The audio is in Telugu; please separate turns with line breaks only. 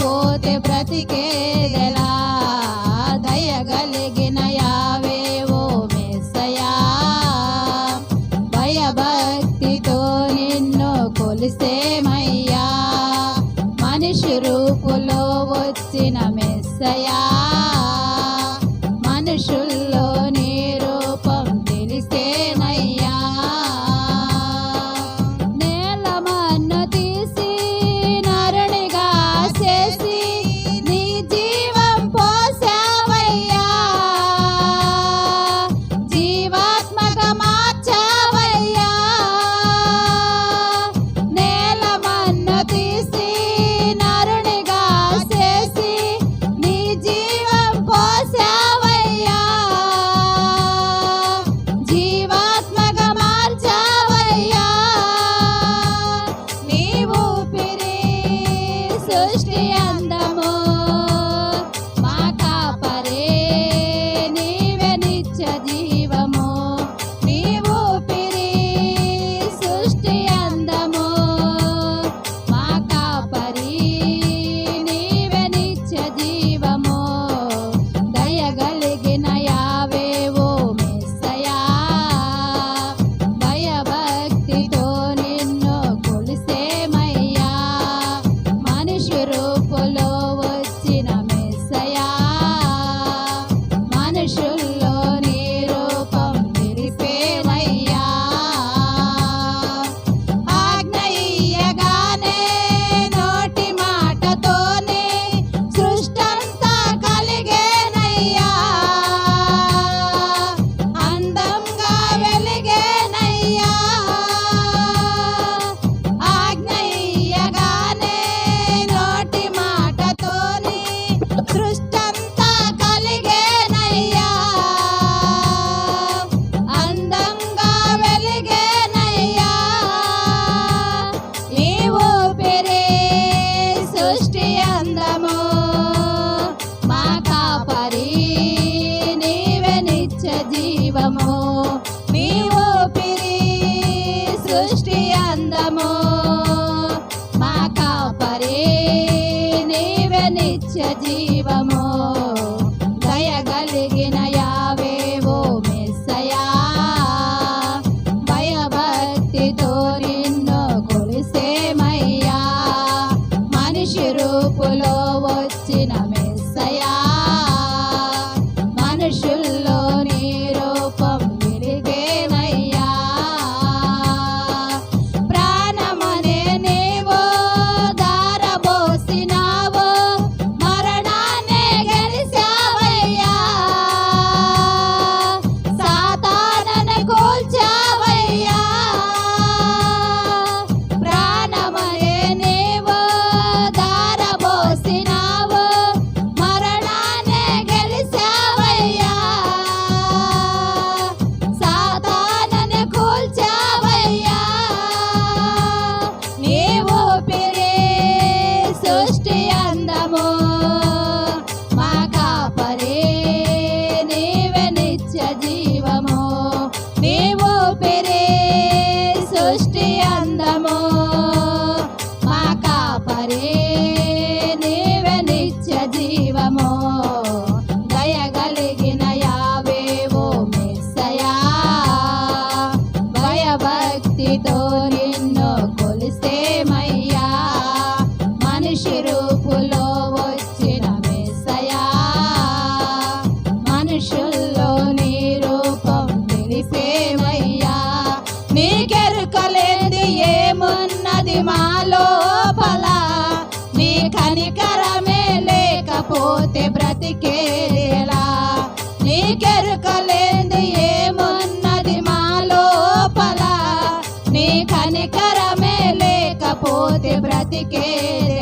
పోతే బ్రతికేదెలా 一样的。సృష్టి అందము. మా కాపరి నీవే జీవము. మీ సృష్టి అందము. మా కాపరి నీవే నిత్య ఆత్మలోపల నీ కనికరమే లేకపోతే బ్రతికేలా? నీకెరుకలేంది ఏమున్నది మా లోపల నీ కనికరమే లేకపోతే బ్రతికేలా?